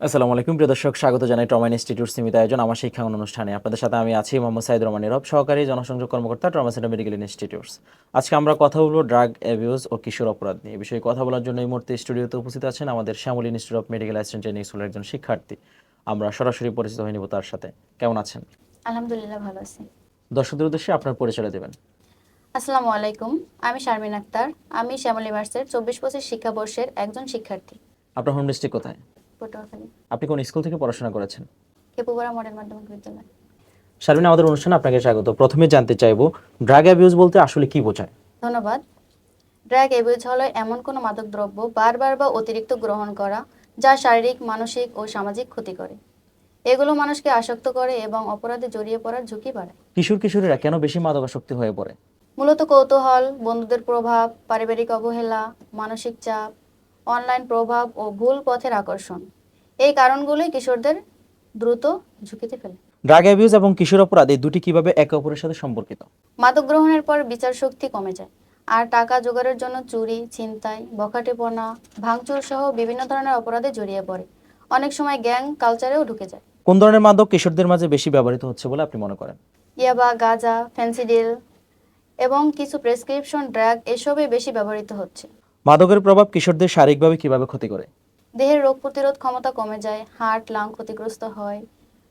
আসসালামু আলাইকুম প্রিয় দর্শক স্বাগত জানাই ট্রমা ইনস্টিটিউট সীমিত আয়োজন আমার শিক্ষাঙ্গন অনুষ্ঠানে। আপনাদের সাথে আমি আছি মোহাম্মদ সাইদ রহমান নীরব সহকারী জনসংযোগ কর্মকর্তা ট্রমা সেন্টার মেডিকেল ইনস্টিটিউটস আজকে আমরা কথা বলব ড্রাগ অ্যাবিউজ ও কিশোর অপরাধ নিয়ে। এই বিষয়ে কথা বলার জন্য এই মুহূর্তে স্টুডিওতে উপস্থিত আছেন আমাদের Shyamal institute of medical assistant training স্কুলের একজন শিক্ষার্থী। আমরা সরাসরি পরিচিত হয়ে নিব তার সাথে। কেমন আছেন? আলহামদুলিল্লাহ ভালো আছি। দর্শকদের উদ্দেশ্যে আপনার পরিচয় দেবেন। আসসালামু আলাইকুম আমি শারমিন আক্তার। আমি শ্যামলী ভার্সের চব্বিশ পঁচিশ শিক্ষাবর্ষের একজন শিক্ষার্থী। আপনার হোম ডিস্ট্রিক্ট কোথায়? পটুয়াখালী আপনি কোন স্কুল থেকে পড়াশোনা করেছেন? মডেল মাধ্যমিক বিদ্যালয়। শারমিন আমাদের অনুষ্ঠানে আপনাকে স্বাগত। প্রথমে জানতে চাইব ড্রাগ অ্যাবিউজ বলতে আসলে কি বোঝায়? ধন্যবাদ। ড্রাগ এবিউজ হলো এমন কোনো মাদক দ্রব্য বারবার বা অতিরিক্ত গ্রহণ করা যা শারীরিক মানসিক ও সামাজিক ক্ষতি করে। এগুলো মানুষকে আসক্ত করে এবং অপরাধে জড়িয়ে পড়ার ঝুঁকি বাড়ায়। কিশোর কিশোরীরা কেন বেশি মাদকাসক্তি হয়ে পড়ে? মূলত কৌতূহল বন্ধুদের প্রভাব পারিবারিক অবহেলা মানসিক চাপ অনলাইন প্রভাব ও ভুল পথের আকর্ষণ। এই কারণগুলোই কিশোরদের দ্রুত ঝুঁকিতে ফেলে। ড্রাগ অ্যাবিউজ এবং কিশোর অপরাধ এই দুটি কীভাবে একে অপরের সাথে সম্পর্কিত? মাদক গ্রহণের পর বিচার শক্তি কমে যায় আর টাকা জোগাড়ের জন্য চুরি ছিনতাই বখাটেপনা ভাঙচুর সহ বিভিন্ন ধরনের অপরাধে জড়িয়ে পড়ে। অনেক সময় গ্যাং কালচারেও ঢুকে যায়। কোন ধরনের মাদক কিশোরদের মাঝে বেশি ব্যবহৃত হচ্ছে বলে আপনি মনে করেন? ইয়াবা গাঁজা ফেন্সিডিল এবং কিছু প্রেসক্রিপশন ড্রাগ এসবই বেশি ব্যবহৃত হচ্ছে। মাদকের প্রভাব কিশোরদের শারীরিকভাবে কীভাবে ক্ষতি করে? দেহের রোগ প্রতিরোধ ক্ষমতা কমে যায় হার্ট লাং ক্ষতিগ্রস্ত হয়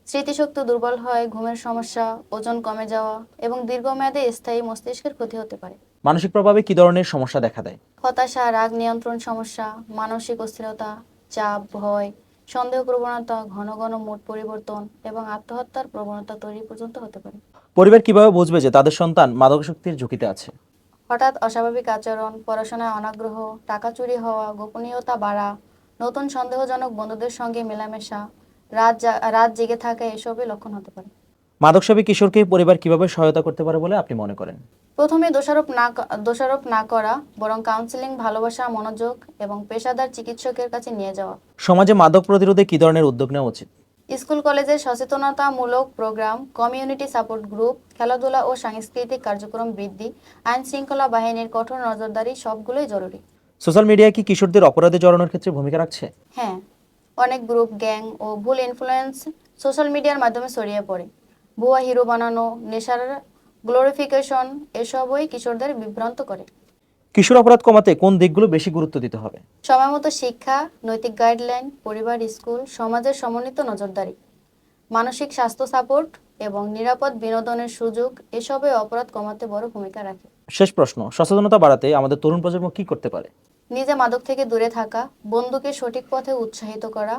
স্মৃতিশক্তি দুর্বল হয় ঘুমের সমস্যা ওজন কমে যাওয়া এবং দীর্ঘমেয়াদে স্থায়ী মস্তিষ্কের ক্ষতি হতে পারে। মানসিক প্রভাবে কি ধরনের সমস্যা দেখা দেয়? হতাশা রাগ নিয়ন্ত্রণ সমস্যা মানসিক অস্থিরতা চাপ ভয় সন্দেহ প্রবণতা ঘন ঘন মুড পরিবর্তন এবং আত্মহত্যার প্রবণতা তৈরি পর্যন্ত হতে পারে। পরিবার কীভাবে বুঝবে যে তাদের সন্তান মাদকাসক্তির ঝুঁকিতে আছে? হঠাৎ অস্বাভাবিক আচরণ পড়াশোনায় অনাগ্রহ টাকা চুরি হওয়া গোপনীয়তা বাড়া নতুন সন্দেহজনক বন্ধুদের সঙ্গে মেলামেশা রাত রাত জেগে থাকা এসবই লক্ষণ হতে পারে। মাদকসেবী কিশোরকে পরিবার কীভাবে সহায়তা করতে পারে বলে আপনি মনে করেন? প্রথমে দোষারোপ না দোষারোপ না করা বরং কাউন্সিলিং ভালোবাসা মনোযোগ এবং পেশাদার চিকিৎসকের কাছে নিয়ে যাওয়া। সমাজে মাদক প্রতিরোধে কি ধরনের উদ্যোগ নেওয়া উচিত? স্কুল কলেজে সচেতনতামূলক প্রোগ্রাম কমিউনিটি সাপোর্ট গ্রুপ খেলাধুলা ও সাংস্কৃতিক কার্যক্রম বৃদ্ধি আইন শৃঙ্খলা বাহিনীর কঠোর নজরদারি সবগুলোই জরুরি। সোশ্যাল মিডিয়া কি কিশোরদের অপরাধে জড়ানোর ক্ষেত্রে ভূমিকা রাখছে? হ্যাঁ অনেক গ্রুপ গ্যাং ও ভুল ইনফ্লুয়েন্স সোশ্যাল মিডিয়ার মাধ্যমে ছড়িয়ে পড়ে। ভুয়া হিরো বানানো নেশার গ্লোরিফিকেশন এসবই কিশোরদের বিভ্রান্ত করে। কিশোর অপরাধ কমাতে কোন দিকগুলো বেশি গুরুত্ব দিতে হবে? সময়মতো শিক্ষা নৈতিক গাইডলাইন পরিবার স্কুল সমাজের সমন্বিত নজরদারি মানসিক স্বাস্থ্য সাপোর্ট এবং নিরাপদ বিনোদনের সুযোগ এসবে অপরাধ কমাতে বড় ভূমিকা রাখে। শেষ প্রশ্ন সচেতনতা বাড়াতে আমাদের তরুণ প্রজন্ম কি করতে পারে? নিজে মাদক থেকে দূরে থাকা বন্ধুকে সঠিক পথে উৎসাহিত করা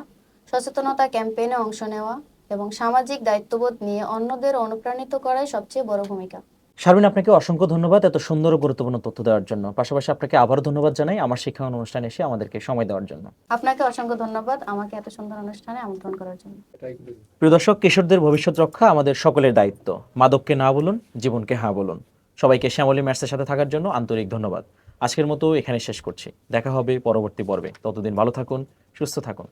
সচেতনতা ক্যাম্পেইনে অংশ নেওয়া এবং সামাজিক দায়িত্ববোধ নিয়ে অন্যদের অনুপ্রাণিত করাই সবচেয়ে বড় ভূমিকা। শারমিন আপনাকে অসংখ্য ধন্যবাদ এত সুন্দর ও গুরুত্বপূর্ণ তথ্য দেওয়ার জন্য। পাশাপাশি আপনাকে আবারও ধন্যবাদ জানাই আমার শিক্ষা অনুষ্ঠানে এসে আমাদেরকে সময় দেওয়ার জন্য। আপনাকে অসংখ্য ধন্যবাদ আমাকে এত সুন্দর অনুষ্ঠানে আমন্ত্রণ করার জন্য। প্রিয় দর্শক কিশোরদের ভবিষ্যৎ রক্ষা আমাদের সকলের দায়িত্ব। মাদককে না বলুন জীবনকে হ্যাঁ বলুন। সবাইকে শ্যামলী ম্যাটসের সাথে থাকার জন্য আন্তরিক ধন্যবাদ। আজকের মতো এখানে শেষ করছি। দেখা হবে পরবর্তী পর্বে। ততদিন ভালো থাকুন, সুস্থ থাকুন।